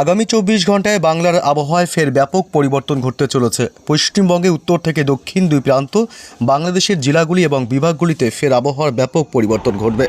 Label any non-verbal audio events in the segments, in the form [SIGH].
আগামী চব্বিশ ঘন্টায় বাংলার আবহাওয়ায় ফের ব্যাপক পরিবর্তন ঘটতে চলেছে। পশ্চিমবঙ্গে উত্তর থেকে দক্ষিণ দুই প্রান্ত, বাংলাদেশের জেলাগুলি এবং বিভাগগুলিতে ফের আবহাওয়ার ব্যাপক পরিবর্তন ঘটবে।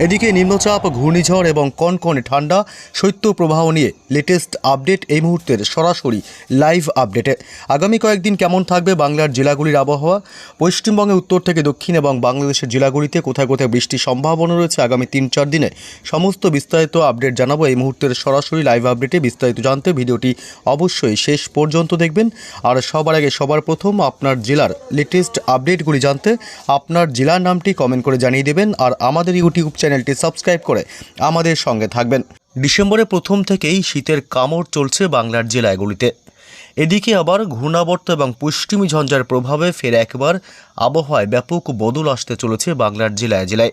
এদিকে নিম্নচাপ, ঘূর্ণিঝড় এবং কনকনে ঠান্ডা শৈত্যপ্রবাহ নিয়ে লেটেস্ট আপডেট এই মুহূর্তের সরাসরি লাইভ আপডেটে আগামী কয়েকদিন কেমন থাকবে বাংলার জেলাগুলির আবহাওয়া? পশ্চিমবঙ্গে উত্তর থেকে দক্ষিণ এবং বাংলাদেশের জেলাগুলিতে কোথায় কোথায় বৃষ্টির সম্ভাবনা রয়েছে আগামী তিন চার দিনে? সমস্ত বিস্তারিত আপডেট জানাব এই মুহূর্তের সরাসরি লাইভ আপডেটে বিস্তারিত জানতে ভিডিওটি অবশ্যই শেষ পর্যন্ত দেখবেন। আর সবার আগে সবার প্রথম আপনার জেলার লেটেস্ট আপডেটগুলি জানতে আপনার জেলার নামটি কমেন্ট করে জানিয়ে দেবেন। আর আমাদের ইউটিউব চ্যানেলটি সাবস্ক্রাইব করে আমাদের সঙ্গে থাকবেন। ডিসেম্বরের প্রথম থেকেই শীতের কামড় চলছে বাংলার জেলাগুলিতে। এদিকে আবার ঘূর্ণাবর্ত এবং পশ্চিমী ঝঞ্ঝার প্রভাবে ফের একবার আবহাওয়ায় ব্যাপক বদল আসতে চলেছে বাংলার জেলায় জেলায়।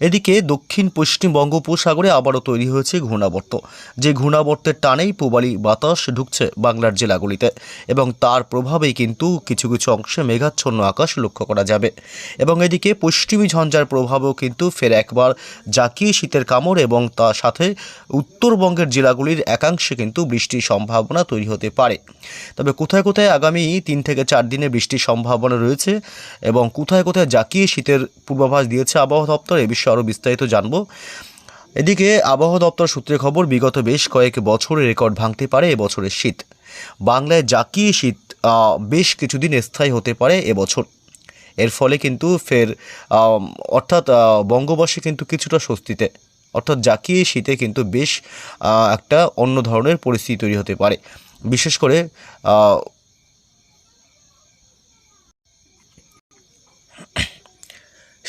এদিকে দক্ষিণ পশ্চিম বঙ্গোপসাগরে আবারও তৈরি হয়েছে ঘূর্ণাবর্ত। যে ঘূর্ণাবর্তের টানেই পূবালি বাতাস ঢুকছে বাংলার জেলাগুলিতে এবং তার প্রভাবেই কিন্তু কিছু কিছু অংশে মেঘাচ্ছন্ন আকাশ লক্ষ্য করা যাবে। এবং এদিকে পশ্চিমী ঝঞ্ঝার প্রভাবেও কিন্তু ফের একবার জাকিয়ে শীতের কামড় এবং তার সাথে উত্তরবঙ্গের জেলাগুলির একাংশে কিন্তু বৃষ্টির সম্ভাবনা তৈরি হতে পারে। তবে কোথায় কোথায় আগামী তিন থেকে চার দিনে বৃষ্টির সম্ভাবনা রয়েছে এবং কোথায় কোথায় জাকিয়ে শীতের পূর্বাভাস দিয়েছে আবহাওয়া দপ্তর, এ বিষয়ে আরও বিস্তারিত জানব। এদিকে আবহাওয়া দপ্তর সূত্রে খবর, বিগত বেশ কয়েক বছরে রেকর্ড ভাঙতে পারে এবছরের শীত। বাংলায় জাকিয়ে শীত বেশ কিছুদিন স্থায়ী হতে পারে এবছর এর ফলে কিন্তু ফের অর্থাৎ বঙ্গবাসী কিন্তু কিছুটা স্বস্তিতে। অর্থাৎ জাকিয়ে শীতে কিন্তু বেশ একটা অন্য ধরনের পরিস্থিতি তৈরি হতে পারে। বিশেষ করে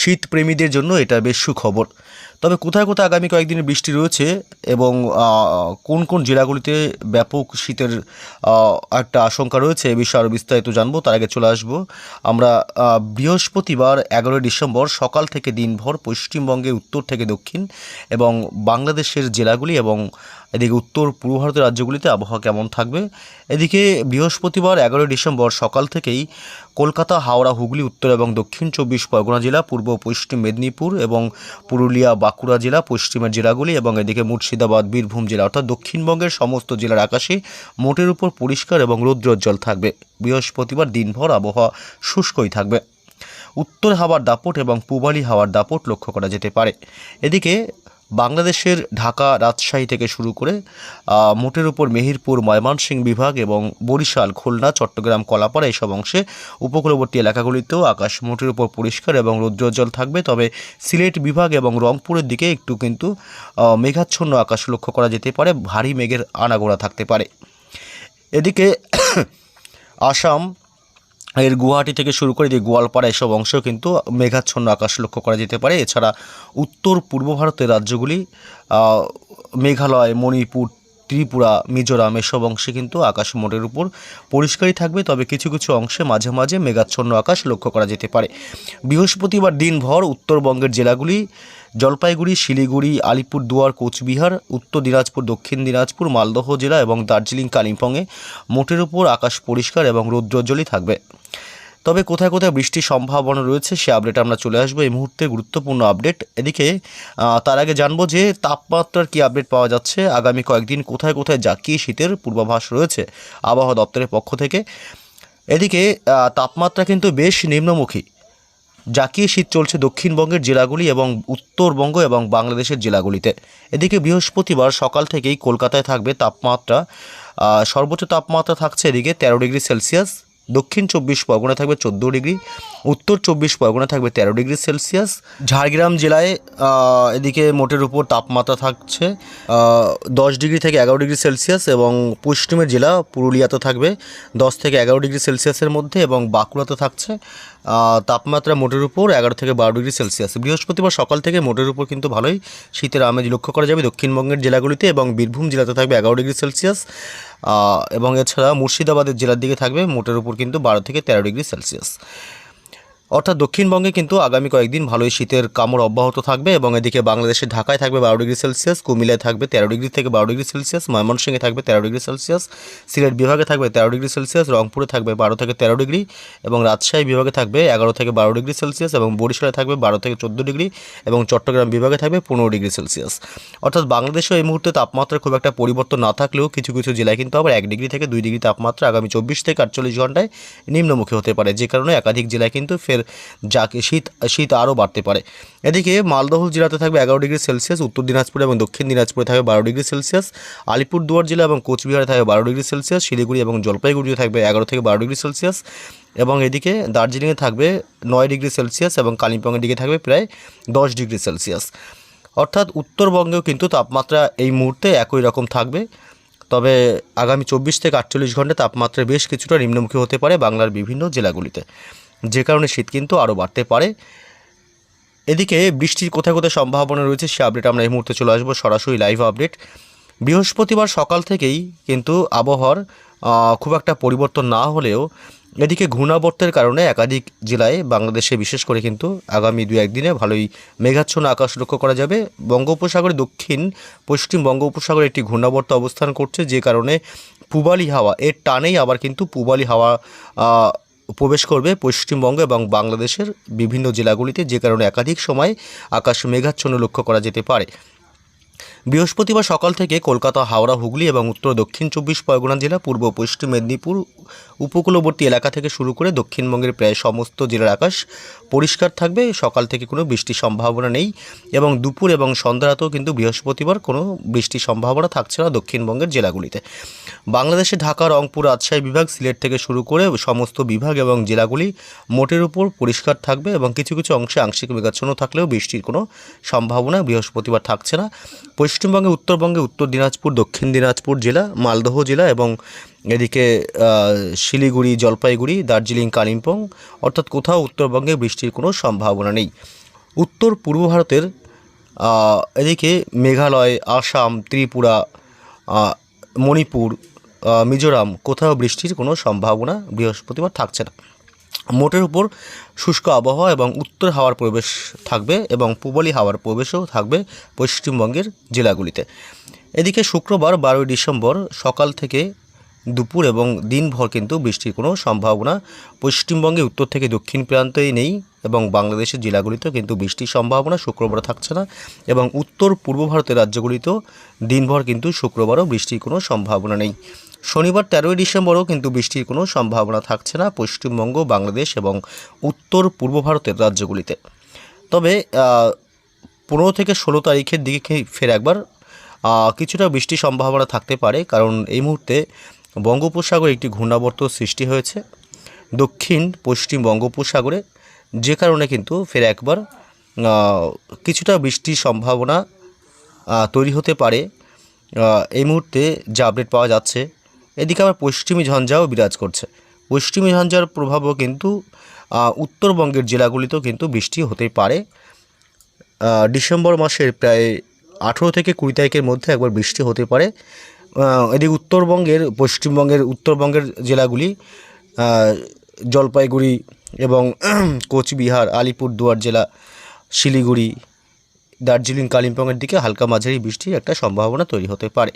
শীতপ্রেমীদের জন্য এটা বেশ সুখবর। তবে কোথায় কোথায় আগামী কয়েকদিন বৃষ্টি রয়েছে এবং কোন কোন জেলাগুলিতে ব্যাপক শীতের একটা আশঙ্কা রয়েছে এ বিষয়ে আরও বিস্তারিত জানব, তার আগে চলে আসব। আমরা বৃহস্পতিবার এগারোই ডিসেম্বর সকাল থেকে দিনভর পশ্চিমবঙ্গের উত্তর থেকে দক্ষিণ এবং বাংলাদেশের জেলাগুলি এবং এদিকে উত্তর পূর্ব ভারতের রাজ্যগুলিতে আবহাওয়া কেমন থাকবে? এদিকে বৃহস্পতিবার এগারোই ডিসেম্বর সকাল থেকেই কলকাতা, হাওড়া, হুগলি, উত্তর এবং দক্ষিণ চব্বিশ পরগনা জেলা, পূর্ব পশ্চিম মেদিনীপুর এবং পুরুলিয়া, বাঁকুড়া জেলা, পশ্চিমের জেলাগুলি এবং এদিকে মুর্শিদাবাদ, বীরভূম জেলা অর্থাৎ দক্ষিণবঙ্গের সমস্ত জেলার আকাশে মোটের উপর পরিষ্কার এবং রৌদ্রোজ্জ্বল থাকবে। বৃহস্পতিবার দিনভর আবহাওয়া শুষ্কই থাকবে। উত্তর হাওয়ার দাপট এবং পূবালি হাওয়ার দাপট লক্ষ্য করা যেতে পারে। এদিকে বাংলাদেশের ঢাকা রাজশাহী থেকে শুরু করে মোটের উপর মেহেরপুর, ময়মনসিংহ বিভাগ এবং বরিশাল, খুলনা, চট্টগ্রাম, কলাপাড়া এসব অংশে উপকূলবর্তী এলাকাগুলিতেও আকাশ মোটের উপর পরিষ্কার এবং রৌদ্রোজ্জ্বল থাকবে। তবে সিলেট বিভাগ এবং রংপুরের দিকে একটু কিন্তু মেঘাচ্ছন্ন আকাশ লক্ষ্য করা যেতে পারে। ভারী মেঘের আনাগোড়া থাকতে পারে। এদিকে [COUGHS] আসাম এর গুয়াহাটি থেকে শুরু করে যে গোয়ালপাড়া এসব অংশেও কিন্তু মেঘাচ্ছন্ন আকাশ লক্ষ্য করা যেতে পারে। এছাড়া উত্তর পূর্ব ভারতের রাজ্যগুলি মেঘালয়, মণিপুর, ত্রিপুরা, মিজোরাম এসব অংশে কিন্তু আকাশ মোটের উপর পরিষ্কারই থাকবে, তবে কিছু কিছু অংশে মাঝে মাঝে মেঘাচ্ছন্ন আকাশ লক্ষ্য করা যেতে পারে। বৃহস্পতিবার দিনভর উত্তরবঙ্গের জেলাগুলি জলপাইগুড়ি, শিলিগুড়ি, আলিপুরদুয়ার, কোচবিহার, উত্তর দিনাজপুর, দক্ষিণ দিনাজপুর, মালদহ জেলা এবং দার্জিলিং, কালিম্পংয়ে মোটের উপর আকাশ পরিষ্কার এবং রৌদ্রোজ্জ্বলই থাকবে। তবে কোথায় কোথায় বৃষ্টির সম্ভাবনা রয়েছে সে আপডেট আমরা চলে আসব। এই মুহূর্তে গুরুত্বপূর্ণ আপডেট এদিকে তার আগে জানব যে তাপমাত্রার কি আপডেট পাওয়া যাচ্ছে। আগামী কয়েকদিন কোথায় কোথায় জাকিয়ে শীতের পূর্বাভাস রয়েছে আবহাওয়া দপ্তরের পক্ষ থেকে। এদিকে তাপমাত্রা কিন্তু বেশ নিম্নমুখী। জাকিয়ে শীত চলছে দক্ষিণবঙ্গের জেলাগুলি এবং উত্তরবঙ্গ এবং বাংলাদেশের জেলাগুলিতে। এদিকে, বৃহস্পতিবার সকাল থেকেই কলকাতায় থাকবে তাপমাত্রা। সর্বোচ্চ তাপমাত্রা থাকছে এদিকে তেরো ডিগ্রি সেলসিয়াস। দক্ষিণ চব্বিশ পরগনা থাকবে চোদ্দ ডিগ্রি, উত্তর চব্বিশ পরগনা থাকবে তেরো ডিগ্রি সেলসিয়াস। ঝাড়গ্রাম জেলায় এদিকে মোটের উপর তাপমাত্রা থাকছে দশ ডিগ্রি থেকে এগারো ডিগ্রি সেলসিয়াস এবং পশ্চিমের জেলা পুরুলিয়াতে থাকবে দশ থেকে এগারো ডিগ্রি সেলসিয়াসের মধ্যে এবং বাঁকুড়াতে থাকছে। তাপমাত্রা মোটের উপর এগারো থেকে বারো ডিগ্রি সেলসিয়াস। বৃহস্পতিবার সকাল থেকে মোটের উপর কিন্তু ভালোই শীতের আমেজ লক্ষ্য করা যাবে দক্ষিণবঙ্গের জেলাগুলিতে এবং বীরভূম জেলাতে থাকবে এগারো ডিগ্রি সেলসিয়াস এবং এছাড়া মুর্শিদাবাদের জেলার দিকে থাকবে মোটের উপর কিন্তু বারো থেকে তেরো ডিগ্রি সেলসিয়াস। অর্থাৎ দক্ষিণবঙ্গে কিন্তু আগামী কয়েকদিন ভালোই শীতের কামড় অব্যাহত থাকবে এবং এদিকে বাংলাদেশে ঢাকায় থাকবে বারো ডিগ্রি সেলসিয়াস, কুমিল্লায় থাকবে তেরো ডিগ্রি থেকে বারো ডিগ্রি সেলসিয়াস, ময়মনসিংহে থাকবে তেরো ডিগ্রি সেলসিয়াস, সিলেট বিভাগে থাকবে তেরো ডিগ্রি সেলসিয়াস, রংপুরে থাকবে বারো থেকে তেরো ডিগ্রি এবং রাজশাহী বিভাগে থাকবে এগারো থেকে বারো ডিগ্রি সেলসিয়াস এবং বরিশালে থাকবে বারো থেকে চোদ্দ ডিগ্রি এবং চট্টগ্রাম বিভাগে থাকবে পনেরো ডিগ্রি সেলসিয়াস। অর্থাৎ বাংলাদেশেও এই মুহূর্তে তাপমাত্রা খুব একটা পরিবর্তন না থাকলেও কিছু কিছু জেলায় কিন্তু আবার এক ডিগ্রি থেকে দুই ডিগ্রি তাপমাত্রা আগামী চব্বিশ থেকে আটচল্লিশ ঘন্টায় নিম্নমুখী হতে পারে, যে কারণে একাধিক জেলায় কিন্তু ফের যাকে শীত শীত আরও বাড়তে পারে। এদিকে মালদহ জেলাতে থাকবে এগারো ডিগ্রি সেলসিয়াস, উত্তর দিনাজপুর এবং দক্ষিণ দিনাজপুরে থাকবে বারো ডিগ্রি সেলসিয়াস, আলিপুরদুয়ার জেলা এবং কোচবিহারে থাকবে বারো ডিগ্রি সেলসিয়াস, শিলিগুড়ি এবং জলপাইগুড়িতে থাকবে এগারো থেকে বারো ডিগ্রি সেলসিয়াস এবং এদিকে দার্জিলিংয়ে থাকবে নয় ডিগ্রি সেলসিয়াস এবং কালিম্পংয়ের দিকে থাকবে প্রায় দশ ডিগ্রি সেলসিয়াস। অর্থাৎ উত্তরবঙ্গেও কিন্তু তাপমাত্রা এই মুহূর্তে একই রকম থাকবে। তবে আগামী চব্বিশ থেকে আটচল্লিশ ঘণ্টা তাপমাত্রা বেশ কিছুটা নিম্নমুখী হতে পারে বাংলার বিভিন্ন জেলাগুলিতে। যে কারণে শীত কিন্তু আরও বাড়তে পারে। এদিকে বৃষ্টির কোথায় কোথায় সম্ভাবনা রয়েছে সে আপডেট আমরা এই মুহূর্তে চলে আসব, সরাসরি লাইভ আপডেট বৃহস্পতিবার সকাল থেকেই কিন্তু আবহাওয়ার খুব একটা পরিবর্তন না হলেও এদিকে ঘূর্ণাবর্তের কারণে একাধিক জেলায় বাংলাদেশে বিশেষ করে কিন্তু আগামী দু একদিনে ভালোই মেঘাচ্ছন্ন আকাশ লক্ষ্য করা যাবে। বঙ্গোপসাগরে দক্ষিণ, পশ্চিম বঙ্গোপসাগরে একটি ঘূর্ণাবর্ত অবস্থান করছে, যে কারণে পূবালি হাওয়া, এর টানেই আবার কিন্তু পূবালি হাওয়া প্রবেশ করবে পশ্চিমবঙ্গ এবং বাংলাদেশের বিভিন্ন জেলাগুলিতে, যে কারণে একাধিক সময় আকাশ মেঘাচ্ছন্ন লক্ষ্য করা যেতে পারে। বৃহস্পতিবার সকাল থেকে কলকাতা, হাওড়া, হুগলি এবং উত্তর দক্ষিণ চব্বিশ পরগনা জেলা, পূর্ব পশ্চিম মেদিনীপুর উপকূলবর্তী এলাকা থেকে শুরু করে দক্ষিণবঙ্গের প্রায় সমস্ত জেলার আকাশ পরিষ্কার থাকবে। সকাল থেকে কোনো বৃষ্টির সম্ভাবনা নেই এবং দুপুর এবং সন্ধ্যা রাতেও কিন্তু বৃহস্পতিবার কোনো বৃষ্টির সম্ভাবনা থাকছে না দক্ষিণবঙ্গের জেলাগুলিতে। বাংলাদেশে ঢাকা, রংপুর, রাজশাহী বিভাগ, সিলেট থেকে শুরু করে সমস্ত বিভাগ এবং জেলাগুলি মোটের উপর পরিষ্কার থাকবে এবং কিছু কিছু অংশে আংশিক মেঘাচ্ছন্ন থাকলেও বৃষ্টির কোনো সম্ভাবনা বৃহস্পতিবার থাকছে না। পশ্চিমবঙ্গে, উত্তরবঙ্গে, উত্তর দিনাজপুর, দক্ষিণ দিনাজপুর জেলা, মালদহ জেলা এবং এদিকে শিলিগুড়ি, জলপাইগুড়ি, দার্জিলিং, কালিম্পং, অর্থাৎ কোথাও উত্তরবঙ্গে বৃষ্টির কোনো সম্ভাবনা নেই। উত্তর পূর্ব ভারতের এদিকে মেঘালয়, আসাম, ত্রিপুরা মণিপুর মিজোরাম, কোথাও বৃষ্টির কোনো সম্ভাবনা বৃহস্পতিবার থাকছে না। মোটের উপর শুষ্ক আবহাওয়া এবং উত্তর হাওয়ার প্রবেশ থাকবে এবং পূবলি হাওয়ার প্রবেশও থাকবে পশ্চিমবঙ্গের জেলাগুলিতে। এদিকে শুক্রবার বারোই ডিসেম্বর সকাল থেকে দুপুর এবং দিনভর কিন্তু বৃষ্টির কোনো সম্ভাবনা পশ্চিমবঙ্গে উত্তর থেকে দক্ষিণ প্রান্তেই নেই এবং বাংলাদেশের জেলাগুলিতেও কিন্তু বৃষ্টির সম্ভাবনা শুক্রবার থাকছে না এবং উত্তর পূর্ব ভারতের রাজ্যগুলিতেও দিনভর কিন্তু শুক্রবারও বৃষ্টির কোনো সম্ভাবনা নেই। শনিবার তেরোই ডিসেম্বরও কিন্তু বৃষ্টির কোনো সম্ভাবনা থাকছে না পশ্চিমবঙ্গ, বাংলাদেশ এবং উত্তর পূর্ব ভারতের রাজ্যগুলিতে। তবে পনেরো থেকে ষোলো তারিখের দিকে ফের একবার কিছুটা বৃষ্টির সম্ভাবনা থাকতে পারে কারণ এই মুহূর্তে বঙ্গোপসাগরে একটি ঘূর্ণাবর্ত সৃষ্টি হয়েছে। দক্ষিণ, পশ্চিম বঙ্গোপসাগরে, যে কারণে কিন্তু ফের একবার কিছুটা বৃষ্টির সম্ভাবনা তৈরি হতে পারে। এই মুহূর্তে যে আপডেট পাওয়া যাচ্ছে এদিকে আবার পশ্চিমী ঝঞ্ঝাও বিরাজ করছে। পশ্চিমী ঝঞ্ঝার প্রভাবও কিন্তু উত্তরবঙ্গের জেলাগুলিতেও কিন্তু বৃষ্টি হতেই পারে। ডিসেম্বর মাসের প্রায় আঠেরো থেকে কুড়ি তারিখের মধ্যে একবার বৃষ্টি হতে পারে। এদিকে উত্তরবঙ্গের, পশ্চিমবঙ্গের, উত্তরবঙ্গের জেলাগুলি জলপাইগুড়ি এবং [CLEARS THROAT] কোচবিহার, আলিপুরদুয়ার জেলা, শিলিগুড়ি, দার্জিলিং, কালিম্পংয়ের দিকে হালকা মাঝারি বৃষ্টির একটা সম্ভাবনা তৈরি হতে পারে।